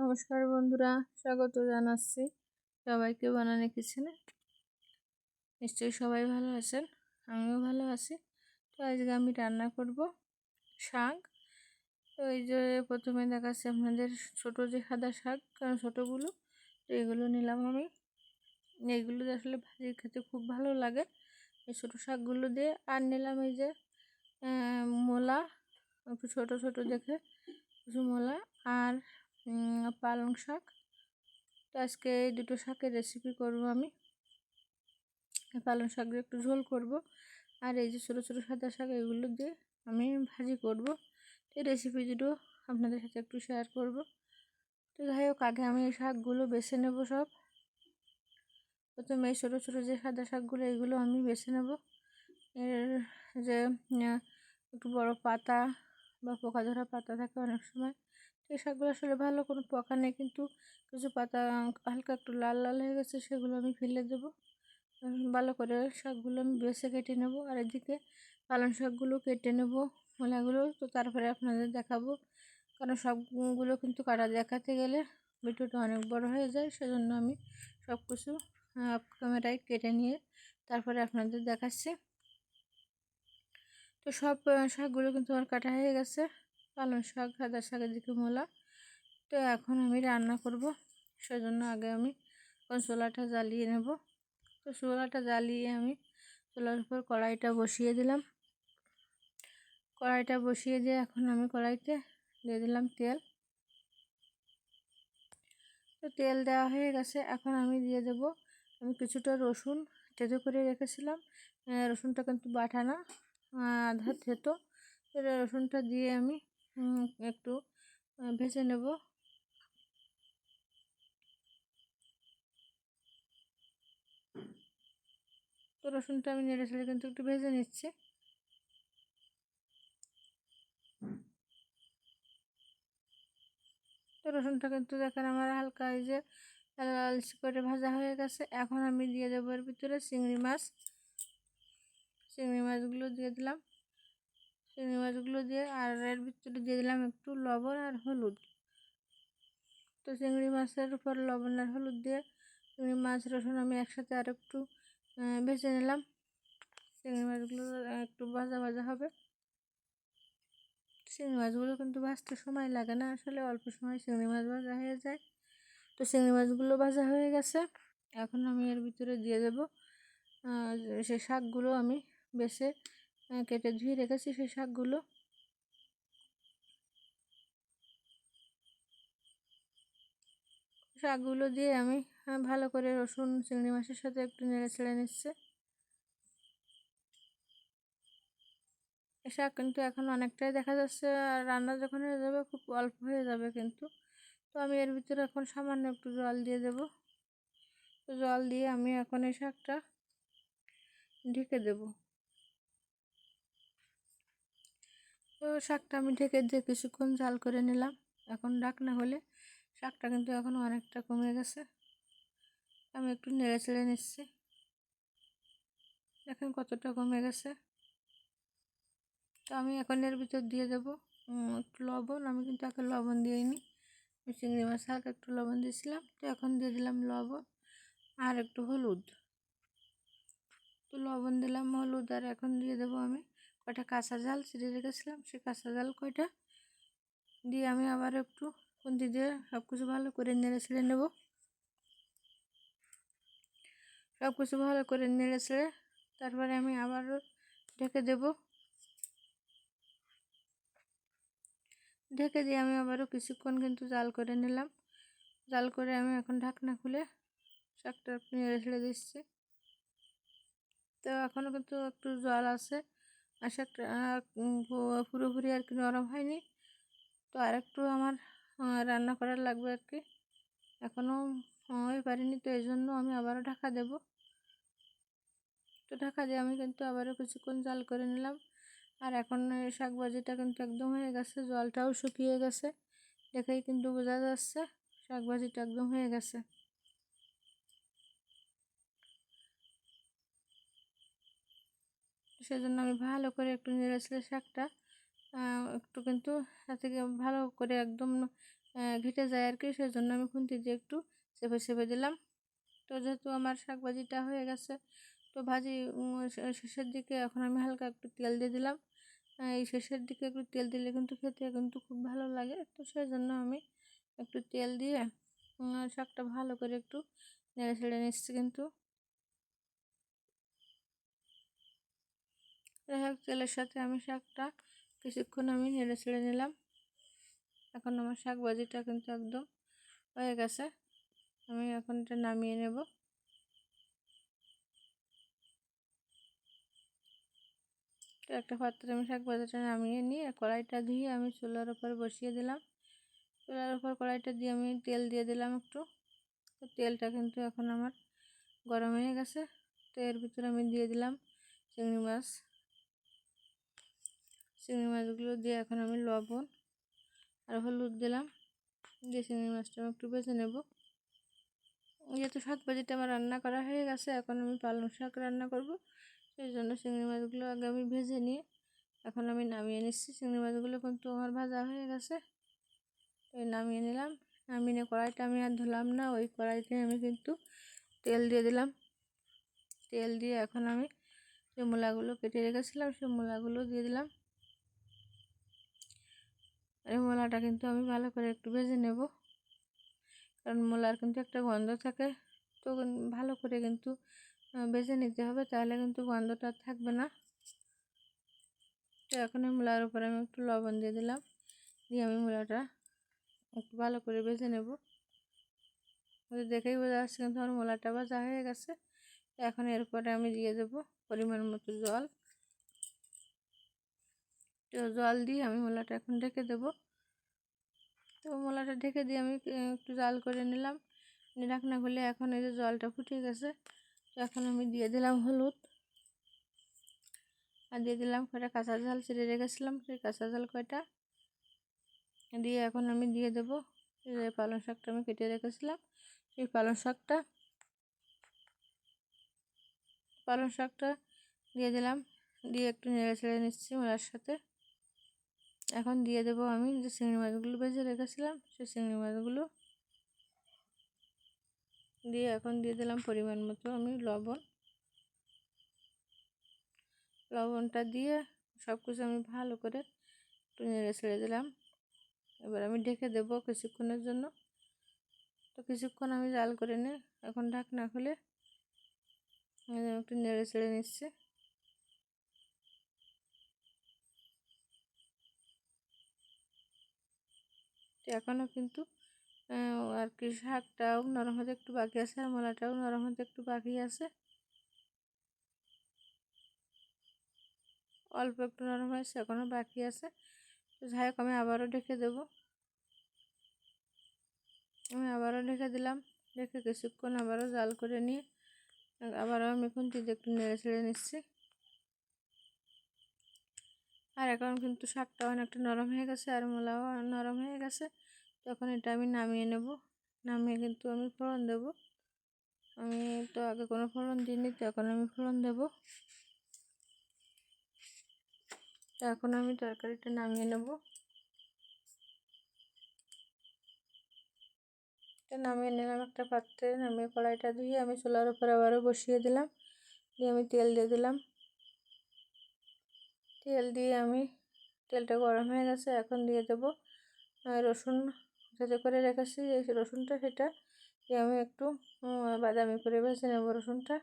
নমস্কার বন্ধুরা, স্বাগত জানাচ্ছি সবাইকে বানানে কিচেনে। নিশ্চয়ই সবাই ভালো আছেন, আমিও ভালো আছি। তো আজকে আমি রান্না করব শাক। তো এই যে প্রথমে দেখাচ্ছি আপনাদের ছোট যে সাদা শাক, কারণ ছোটোগুলো, তো এগুলো নিলাম আমি। এইগুলো আসলে ভাজি খেতে খুব ভালো লাগে। এই ছোটো শাকগুলো দিয়ে আর নিলাম এই যে মোলা, একটু ছোটো ছোটো দেখে, কিছু মোলা আর পালং শাক। তো আজকে এই দুটো শাকের রেসিপি করব আমি। পালং শাক একটু ঝোল করব। আর এই যে ছোটো ছোটো সাদা শাক, এগুলো দিয়ে আমি ভাজি করব। এই রেসিপি দুটো আপনাদের সাথে একটু শেয়ার করব। তো যাই হোক, আগে আমি এই শাকগুলো বেছে নেব সব। প্রথমে এই ছোটো ছোটো যে সাদা শাকগুলো, এগুলো আমি বেছে নেব। এর যে একটু বড় পাতা বা পোকা ধরা পাতা থাকে অনেক সময়। এই শাকগুলো আসলে ভালো কোনো পোকা নেই, কিন্তু কিছু পাতা হালকা একটু লাল লাল হয়ে গেছে, সেগুলো আমি ফেলে দেবো। ভালো করে শাকগুলো আমি বেছে কেটে নেব, আর এদিকে পালং শাকগুলো কেটে নেব মলাগুলো তো তারপরে আপনাদের দেখাবো, কারণ সবগুলো কিন্তু কাটা দেখাতে গেলে ভিডিওটা অনেক বড় হয়ে যায়, সেজন্য আমি সব কিছু ক্যামেরায় কেটে নিয়ে তারপরে আপনাদের দেখাচ্ছি। তো সব শাকগুলো কিন্তু আমার কাটা হয়ে গেছে। পালং শাক, সাদা শাকের দিকে মোলা। তো এখন আমি রান্না করব। সেজন্য আগে আমি চোলাটা জ্বালিয়ে নেব। তো চোলাটা জ্বালিয়ে আমি চোলার উপর কড়াইটা বসিয়ে দিলাম। কড়াইটা বসিয়ে দিয়ে এখন আমি কড়াইতে দিয়ে দিলাম তেল। তো তেল দেওয়া হয়ে গেছে। এখন আমি দিয়ে দেব। আমি কিছুটা রসুন তেতো করে রেখেছিলাম। রসুনটা কিন্তু বাটা না আধা থেতো। রসুনটা দিয়ে আমি একটু ভেজে নেব। তো রসুনটা আমি নেড়ে ছেড়ে কিন্তু একটু ভেজে নিচ্ছি। তো রসুনটা কিন্তু দেখেন আমার হালকা এই যে লালচি করে ভাজা হয়ে গেছে। এখন আমি দিয়ে দেবো এর ভিতরে চিংড়ি মাছ। চিংড়ি মাছগুলো দিয়ে দিলাম। চিংড়ি মাছগুলো দিয়ে আর এর ভিতরে দিয়ে দিলাম একটু লবণ আর হলুদ। তো চিংড়ি মাছের উপর লবণ আর হলুদ দিয়ে চিংড়ি মাছ, রসুন আমি একসাথে আর একটু ভেজে নিলাম। চিংড়ি মাছগুলো একটু ভাজা ভাজা হবে। চিংড়ি মাছগুলো কিন্তু ভাজতে সময় লাগে না, আসলে অল্প সময় চিংড়ি মাছ ভাজা হয়ে যায়। তো চিংড়ি মাছগুলো ভাজা হয়ে গেছে। এখন আমি এর ভিতরে দিয়ে দেবো সে শাকগুলো আমি বেছে কেটে ধুয়ে রেখেছি সেই শাকগুলো। শাকগুলো দিয়ে আমি ভালো করে রসুন, চিংড়ি মাছের সাথে একটু নেড়ে ছেড়ে নিচ্ছে। শাক কিন্তু এখন অনেকটাই দেখা যাচ্ছে, আর রান্না যখন হয়ে যাবে খুব অল্প হয়ে যাবে কিন্তু। তো আমি এর ভিতরে এখন সামান্য একটু জল দিয়ে দেব। জল দিয়ে আমি এখন এই শাকটা ঢেকে দেব। তো শাকটা আমি ঢেকে দিয়ে কিছুক্ষণ জাল করে নিলাম, এখন ডাকনা হলে শাকটা কিন্তু এখন অনেকটা কমে গেছে। আমি একটু নেড়ে চেড়ে নিচ্ছি। দেখেন কতটা কমে গেছে। তো আমি এখন এর ভিতর দিয়ে দেবো একটু লবণ। আমি কিন্তু এখন লবণ দিইনি চিংড়ি মাছ হালকা একটু লবণ দিয়েছিলাম। তো এখন দিয়ে দিলাম লবণ আর একটু হলুদ। তো লবণ দিলাম হলুদ আর এখন দিয়ে দেবো আমি কয়টা কাঁচা জাল ছিঁড়ে রেখেছিলাম, সেই কাঁচা জাল কয়টা দিয়ে আমি আবার একটু খুন্তি দিয়ে সব কিছু ভালো করে নেড়ে ছেড়ে নেব। সব কিছু ভালো করে নেড়ে ছেড়ে তারপরে আমি আবারও ঢেকে দেব। ঢেকে দিয়ে আমি আবারও কিছুক্ষণ কিন্তু জাল করে নিলাম। জাল করে আমি এখন ঢাকনা খুলে শাকটা নেড়ে ছেড়ে দিচ্ছি। তো এখনও কিন্তু একটু জল আছে। আর শাকটা পুরোপুরি আর কি নরম হয়নি। তো আর একটু আমার রান্না করার লাগবে আর কি। এখনও হয়ে পারিনি তো এই জন্য আমি আবারও ঢাকা দেব। তো ঢাকা দিয়ে আমি কিন্তু আবারও কিছুক্ষণ জাল করে নিলাম। আর এখন শাক ভাজিটা কিন্তু একদম হয়ে গেছে, জলটাও শুকিয়ে গেছে। দেখেই কিন্তু বোঝা যাচ্ছে শাক ভাজিটা একদম হয়ে গেছে। সেজন্য আমি ভালো করে একটু নেড়েছিলে শাকটা একটু কিন্তু থেকে ভালো করে একদম ঘেটে যায় আর কি সেই জন্য আমি খুন্তি দিয়ে একটু চেপে চেপে দিলাম। তো যেহেতু আমার শাক ভাজিটা হয়ে গেছে, তো ভাজি শেষের দিকে এখন আমি হালকা একটু তেল দিয়ে দিলাম। এই শেষের দিকে একটু তেল দিলে কিন্তু খেতে কিন্তু খুব ভালো লাগে। তো সেই জন্য আমি একটু তেল দিয়ে শাকটা ভালো করে একটু নেড়ে ছেড়ে নিচ্ছি কিন্তু। যাই হোক, তেলের সাথে আমি শাকটা কিছুক্ষণ আমি নেড়ে ছেড়ে নিলাম। এখন আমার শাক ভাজিটা কিন্তু একদম হয়ে গেছে। আমি এখন এটা নামিয়ে নেব। একটা পাত্রে আমি শাক ভাজাটা নামিয়ে নিয়ে কড়াইটা ধুয়ে আমি চুলার উপর বসিয়ে দিলাম। চুলার উপর কড়াইটা দিয়ে আমি তেল দিয়ে দিলাম একটু। তো তেলটা কিন্তু এখন আমার গরম হয়ে গেছে। তো এর ভিতরে আমি দিয়ে দিলাম চিংড়ি মাছ। চিংড়ি মাছগুলো দিয়ে এখন আমি লবণ আর হলুদ দিলাম। দিয়ে চিংড়ি মাছটা আমি একটু বেছে নেব। যেহেতু শাক ভাজিটা আমার রান্না করা হয়ে গেছে, এখন আমি পালং শাক রান্না করব। সেই জন্য চিংড়ি মাছগুলো আগে আমি ভেজে নিয়ে এখন আমি নামিয়ে নিচ্ছি। চিংড়ি মাছগুলো কিন্তু আমার ভাজা হয়ে গেছে। এই নামিয়ে নিলাম। নামিয়ে নিয়ে কড়াইটা আমি আর ধুলাম না, ওই কড়াইতে আমি কিন্তু তেল দিয়ে দিলাম। তেল দিয়ে এখন আমি যে মূলাগুলো কেটে রেখেছিলাম, সেই মূলাগুলো দিয়ে দিলাম। এই মূলাটা কিন্তু আমি ভালো করে একটু ভেজে নেব। কারণ মূলার কিন্তু একটা গন্ধ থাকে। তো ভালো করে কিন্তু ভেজে নিতে হবে, তাহলে কিন্তু গন্ধটা আর থাকবে না। তো এখন এই মূলার উপরে আমি একটু লবণ দিয়ে দিলাম। দিয়ে আমি মূলাটা একটু ভালো করে ভেজে নেব। দেখেই বোঝা যাচ্ছে কিন্তু আমার মূলাটা ভাজা হয়ে গেছে। এখন এরপরে আমি দিয়ে দেবো পরিমাণ মতো জল। তো জল দিয়ে আমি মূলাটা এখন ঢেকে দেব। তো মূলাটা ঢেকে দিয়ে আমি একটু জাল করে নিলাম। ঢাকনা খুলে এখন এই যে জলটা ফুটে গেছে, তো এখন আমি দিয়ে দিলাম হলুদ। আর দিয়ে দিলাম কয়টা কাঁচা ঝাল, ছিঁড়ে রেখেছিলাম সেই কাঁচা ঝাল কয়টা। দিয়ে এখন আমি দিয়ে দেবো পালং শাকটা আমি কেটে রেখেছিলাম, সেই পালং শাকটা। পালং শাকটা দিয়ে দিলাম, দিয়ে একটু নেড়ে ছেড়ে নিচ্ছি ওনার সাথে। এখন দিয়ে দেবো আমি যে চিংড়ি মাছগুলো ভেজে রেখেছিলাম, সেই চিংড়ি মাছগুলো দিয়ে এখন দিয়ে দিলাম পরিমাণ মতো আমি লবণ। লবণটা দিয়ে সব কিছু আমি ভালো করে একটু নেড়ে ছেড়ে দিলাম। এবার আমি ঢেকে দেবো কিছুক্ষণের জন্য। তো কিছুক্ষণ আমি জাল করে নিই এখন ঢাকনা খুলে একটু নেড়ে ছেড়ে নিচ্ছি। এখনও কিন্তু আর কি শাকটাও নরম হতে একটু বাকি আছে আর মলাটাও নরম হতে একটু বাকি আছে। অল্প একটু নরম হয়েছে এখনও বাকি আছে। তো যাই হোক, আমি আবারও ঢেকে দেবো। আমি আবারও ঢেকে দিলাম, ঢেকে কিছুক্ষণ আবারও জাল করে নিয়ে আবারও আমি দিয়ে একটু নেড়ে ছেড়ে নিচ্ছি। আর এখন কিন্তু শাকটা অনেকটা নরম হয়ে গেছে আর মোলাও নরম হয়ে গেছে। তখন এটা আমি নামিয়ে নেব। নামিয়ে কিন্তু আমি ফোড়ন দেব। আমি তো আগে কোনো ফোড়ন দিইনি, তো এখন আমি ফোড়ন দেব। এখন আমি তরকারিটা নামিয়ে নেব। নামিয়ে নিলাম একটা পাত্রে। নামিয়ে কড়াইটা ধুয়ে আমি চুলার উপর আবারও বসিয়ে দিলাম। দিয়ে আমি তেল দিয়ে দিলাম। তেল দিয়ে আমি তেলটা গরম হয়ে গেছে, এখন দিয়ে দেবো রসুন ভেজে করে রেখেছি, এই রসুনটা সেটা দিয়ে আমি একটু বাদামি করে ভেজে নেব রসুনটা।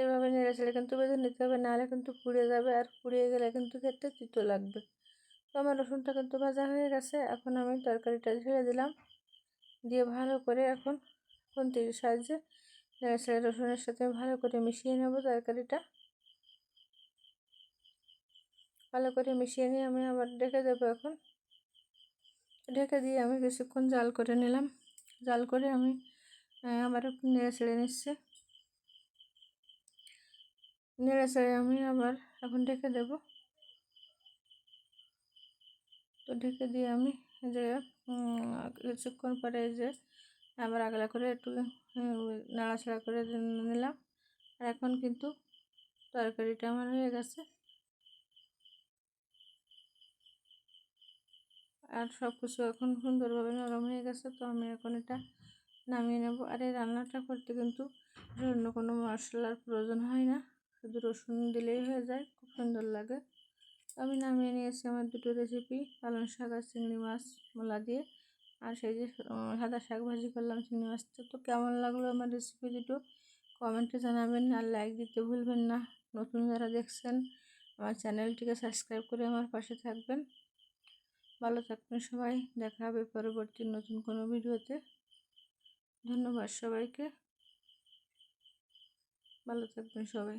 এভাবে নেড়ে কিন্তু ভেজে নিতে হবে, নাহলে কিন্তু পুড়ে যাবে আর পুড়িয়ে গেলে কিন্তু খেতে তিতো লাগবে। তো আমার রসুনটা কিন্তু ভাজা হয়ে গেছে, এখন আমি তরকারিটা ছেড়ে দিলাম। দিয়ে ভালো করে এখন খুন্তির সাহায্যে নেড়ে ছেড়ে রসুনের সাথে ভালো করে মিশিয়ে নেব তরকারিটা। ভালো করে মিশিয়ে নিয়ে আমি আবার ঢেকে দেবো এখন। ঢেকে দিয়ে আমি কিছুক্ষণ জাল করে নিলাম। জাল করে আমি আবার নেড়ে ছেড়ে নিচ্ছি। নেড়ে ছেড়ে আমি আবার এখন ঢেকে দেব। তো ঢেকে দিয়ে আমি যে কিছুক্ষণ পরে যে আবার আগলা করে একটু নাড়াচাড়া করে নিলাম। আর এখন কিন্তু তরকারিটা আমার হয়ে গেছে। আর সব কিছু এখন সুন্দরভাবে নরম হয়ে গেছে, তো আমি এখন এটা নামিয়ে নেব। আর এই রান্নাটা করতে কিন্তু অন্য কোনো মশলার প্রয়োজন হয় না। শুধু রসুন দিলেই হয়ে যায়, খুব সুন্দর লাগে। আমি নামিয়ে নিয়েছি আমার দুটো রেসিপি পালং শাক আর চিংড়ি মাছ, মোলা দিয়ে। আর সেই যে সাদা শাক ভাজি করলাম, চিংড়ি মাছটা। তো কেমন লাগল আমার রেসিপি দুটো? কমেন্টে জানাবেন আর লাইক দিতে ভুলবেন না। নতুন যারা দেখছেন, আমার চ্যানেলটিকে সাবস্ক্রাইব করে আমার পাশে থাকবেন। ভালো থাকবেন সবাই। দেখা হবে পরবর্তী নতুন কোনো ভিডিওতে। ধন্যবাদ সবাইকে। ভালো থাকবেন সবাই।